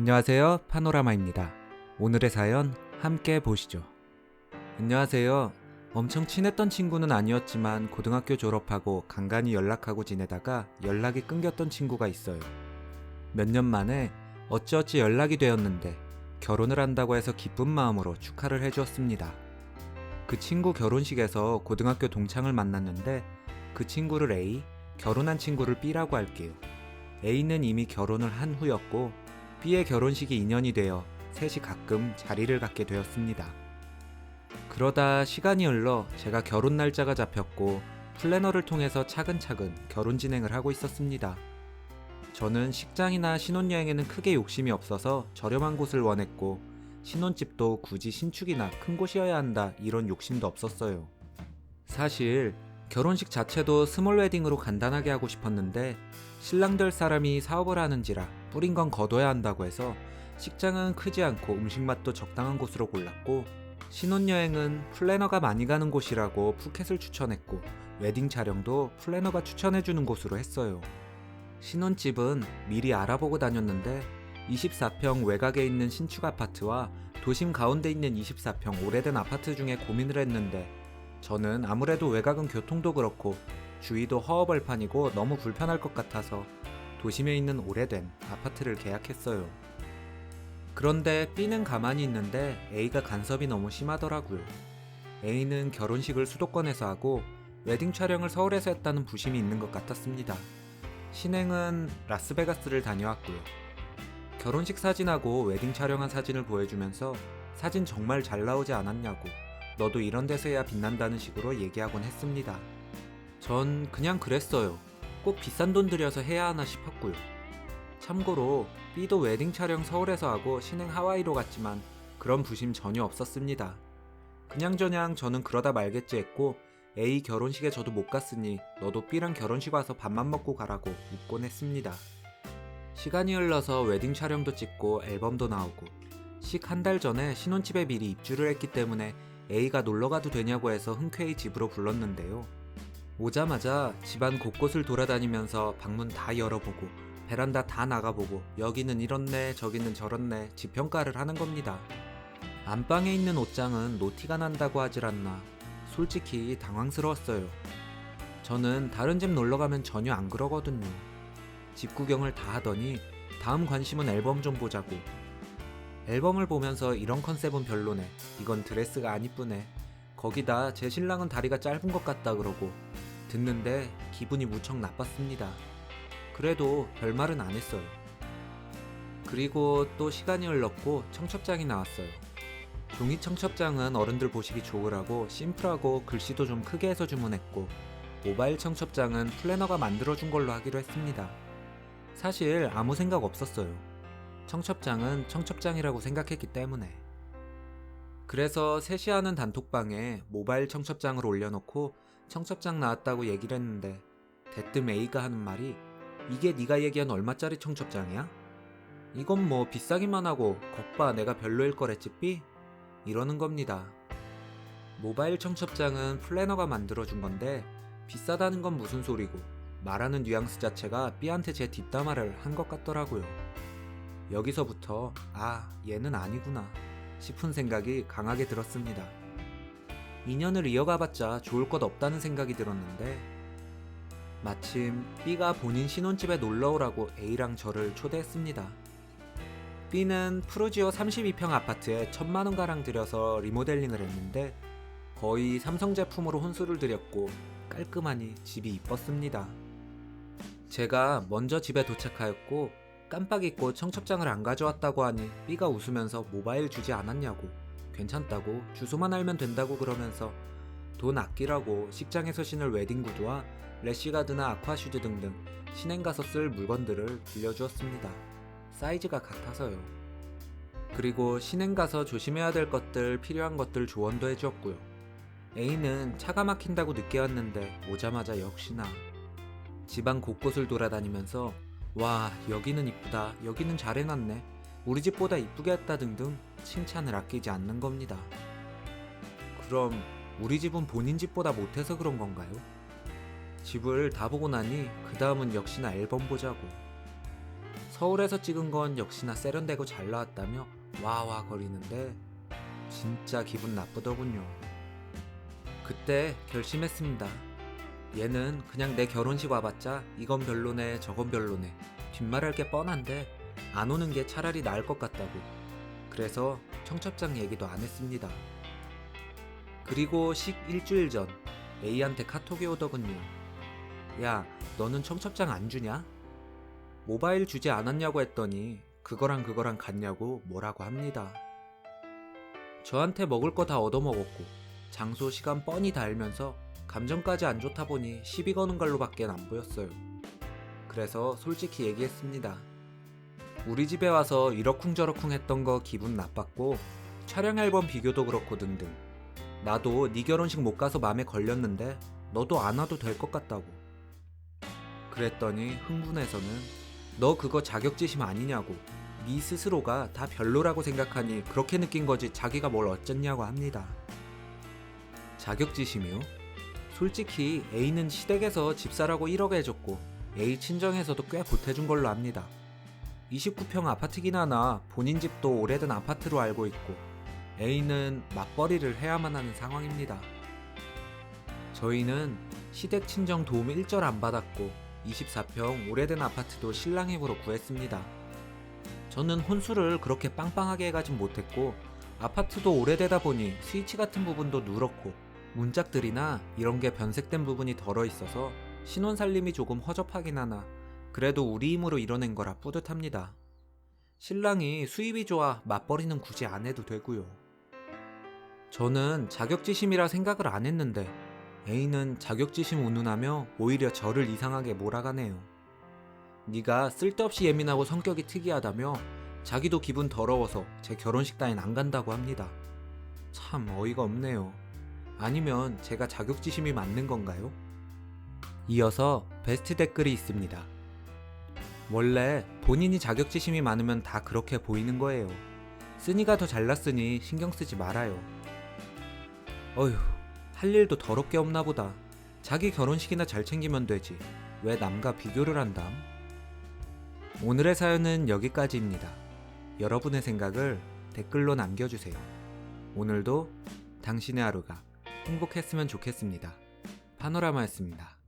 안녕하세요. 파노라마입니다. 오늘의 사연 함께 보시죠. 안녕하세요. 엄청 친했던 친구는 아니었지만 고등학교 졸업하고 간간히 연락하고 지내다가 연락이 끊겼던 친구가 있어요. 몇 년 만에 어찌어찌 연락이 되었는데 결혼을 한다고 해서 기쁜 마음으로 축하를 해주었습니다. 그 친구 결혼식에서 고등학교 동창을 만났는데 그 친구를 A, 결혼한 친구를 B라고 할게요. A는 이미 결혼을 한 후였고 B의 결혼식이 인연이 되어 셋이 가끔 자리를 갖게 되었습니다. 그러다 시간이 흘러 제가 결혼 날짜가 잡혔고 플래너를 통해서 차근차근 결혼 진행을 하고 있었습니다. 저는 식장이나 신혼여행에는 크게 욕심이 없어서 저렴한 곳을 원했고 신혼집도 굳이 신축이나 큰 곳이어야 한다 이런 욕심도 없었어요. 사실 결혼식 자체도 스몰 웨딩으로 간단하게 하고 싶었는데 신랑 될 사람이 사업을 하는지라 뿌린 건 거둬야 한다고 해서 식장은 크지 않고 음식 맛도 적당한 곳으로 골랐고 신혼여행은 플래너가 많이 가는 곳이라고 푸켓을 추천했고 웨딩 촬영도 플래너가 추천해주는 곳으로 했어요. 신혼집은 미리 알아보고 다녔는데 24평 외곽에 있는 신축 아파트와 도심 가운데 있는 24평 오래된 아파트 중에 고민을 했는데 저는 아무래도 외곽은 교통도 그렇고 주위도 허허벌판이고 너무 불편할 것 같아서 도심에 있는 오래된 아파트를 계약했어요. 그런데 B는 가만히 있는데 A가 간섭이 너무 심하더라고요. A는 결혼식을 수도권에서 하고 웨딩 촬영을 서울에서 했다는 부심이 있는 것 같았습니다. 신행은 라스베가스를 다녀왔고요. 결혼식 사진하고 웨딩 촬영한 사진을 보여주면서 사진 정말 잘 나오지 않았냐고 너도 이런 데서 해야 빛난다는 식으로 얘기하곤 했습니다. 전 그냥 그랬어요. 꼭 비싼 돈 들여서 해야 하나 싶었고요. 참고로 B도 웨딩 촬영 서울에서 하고 신행 하와이로 갔지만 그런 부심 전혀 없었습니다. 그냥저냥 저는 그러다 말겠지 했고 A 결혼식에 저도 못 갔으니 너도 B랑 결혼식 와서 밥만 먹고 가라고 웃곤 했습니다. 시간이 흘러서 웨딩 촬영도 찍고 앨범도 나오고 식 한 달 전에 신혼집에 미리 입주를 했기 때문에 A가 놀러 가도 되냐고 해서 흔쾌히 집으로 불렀는데요. 오자마자 집안 곳곳을 돌아다니면서 방문 다 열어보고 베란다 다 나가보고 여기는 이렇네 저기는 저렇네 집 평가를 하는 겁니다. 안방에 있는 옷장은 노티가 난다고 하질 않나 솔직히 당황스러웠어요. 저는 다른 집 놀러 가면 전혀 안 그러거든요. 집 구경을 다 하더니 다음 관심은 앨범 좀 보자고. 앨범을 보면서 이런 컨셉은 별로네. 이건 드레스가 안 이쁘네. 거기다 제 신랑은 다리가 짧은 것 같다 그러고 듣는데 기분이 무척 나빴습니다. 그래도 별말은 안 했어요. 그리고 또 시간이 흘렀고 청첩장이 나왔어요. 종이 청첩장은 어른들 보시기 좋으라고 심플하고 글씨도 좀 크게 해서 주문했고 모바일 청첩장은 플래너가 만들어준 걸로 하기로 했습니다. 사실 아무 생각 없었어요. 청첩장은 청첩장이라고 생각했기 때문에. 그래서 셋이 하는 단톡방에 모바일 청첩장을 올려놓고 청첩장 나왔다고 얘기를 했는데 대뜸 A가 하는 말이 이게 네가 얘기한 얼마짜리 청첩장이야? 이건 뭐 비싸기만 하고 겁봐 내가 별로일 거랬지 삐? 이러는 겁니다. 모바일 청첩장은 플래너가 만들어준 건데 비싸다는 건 무슨 소리고 말하는 뉘앙스 자체가 B한테 제 뒷담화를 한 것 같더라고요. 여기서부터 아 얘는 아니구나 싶은 생각이 강하게 들었습니다. 인연을 이어가봤자 좋을 것 없다는 생각이 들었는데 마침 B가 본인 신혼집에 놀러오라고 A랑 저를 초대했습니다. B는 푸르지오 32평 아파트에 천만원 가량 들여서 리모델링을 했는데 거의 삼성 제품으로 혼수를 들였고 깔끔하니 집이 이뻤습니다. 제가 먼저 집에 도착하였고 깜빡 잊고 청첩장을 안 가져왔다고 하니 B가 웃으면서 모바일 주지 않았냐고 괜찮다고 주소만 알면 된다고 그러면서 돈 아끼라고 식장에서 신을 웨딩 구두와 래쉬가드나 아쿠아슈즈 등등 신행 가서 쓸 물건들을 빌려주었습니다. 사이즈가 같아서요. 그리고 신행 가서 조심해야 될 것들, 필요한 것들 조언도 해주었고요. A는 차가 막힌다고 늦게 왔는데 오자마자 역시나 집안 곳곳을 돌아다니면서 와 여기는 이쁘다 여기는 잘 해놨네 우리 집보다 이쁘게 했다 등등 칭찬을 아끼지 않는 겁니다. 그럼 우리 집은 본인 집보다 못해서 그런 건가요? 집을 다 보고 나니 그 다음은 역시나 앨범 보자고 서울에서 찍은 건 역시나 세련되고 잘 나왔다며 와와 거리는데 진짜 기분 나쁘더군요. 그때 결심했습니다. 얘는 그냥 내 결혼식 와봤자 이건 별로네 저건 별로네 뒷말할 게 뻔한데 안 오는 게 차라리 나을 것 같다고. 그래서 청첩장 얘기도 안 했습니다. 그리고 식 일주일 전 A한테 카톡이 오더군요. 야, 너는 청첩장 안 주냐? 모바일 주지 않았냐고 했더니 그거랑 그거랑 같냐고 뭐라고 합니다. 저한테 먹을 거 다 얻어먹었고 장소 시간 뻔히 다 알면서 감정까지 안 좋다 보니 시비 거는 걸로밖에 안 보였어요. 그래서 솔직히 얘기했습니다. 우리 집에 와서 이러쿵저러쿵 했던 거 기분 나빴고 촬영 앨범 비교도 그렇고 등등. 나도 네 결혼식 못 가서 맘에 걸렸는데 너도 안 와도 될 것 같다고. 그랬더니 흥분해서는 너 그거 자격지심 아니냐고. 네 스스로가 다 별로라고 생각하니 그렇게 느낀 거지 자기가 뭘 어쨌냐고 합니다. 자격지심이요? 솔직히 A는 시댁에서 집사라고 1억 해줬고 A 친정에서도 꽤 보태준 걸로 압니다. 29평 아파트긴 하나 본인 집도 오래된 아파트로 알고 있고 A는 맞벌이를 해야만 하는 상황입니다. 저희는 시댁 친정 도움 일절 안 받았고 24평 오래된 아파트도 신랑 힘으로 구했습니다. 저는 혼수를 그렇게 빵빵하게 해가진 못했고 아파트도 오래되다 보니 스위치 같은 부분도 누렇고 문짝들이나 이런 게 변색된 부분이 덜어 있어서 신혼 살림이 조금 허접하긴 하나 그래도 우리 힘으로 이뤄낸 거라 뿌듯합니다. 신랑이 수입이 좋아 맞벌이는 굳이 안 해도 되고요. 저는 자격지심이라 생각을 안 했는데 A는 자격지심 운운하며 오히려 저를 이상하게 몰아가네요. 네가 쓸데없이 예민하고 성격이 특이하다며 자기도 기분 더러워서 제 결혼식 따윈 안 간다고 합니다. 참 어이가 없네요. 아니면 제가 자격지심이 맞는 건가요? 이어서 베스트 댓글이 있습니다. 원래 본인이 자격지심이 많으면 다 그렇게 보이는 거예요. 쓰니가 더 잘났으니 신경 쓰지 말아요. 어휴, 할 일도 더럽게 없나 보다. 자기 결혼식이나 잘 챙기면 되지. 왜 남과 비교를 한담? 오늘의 사연은 여기까지입니다. 여러분의 생각을 댓글로 남겨주세요. 오늘도 당신의 하루가 행복했으면 좋겠습니다. 파노라마였습니다.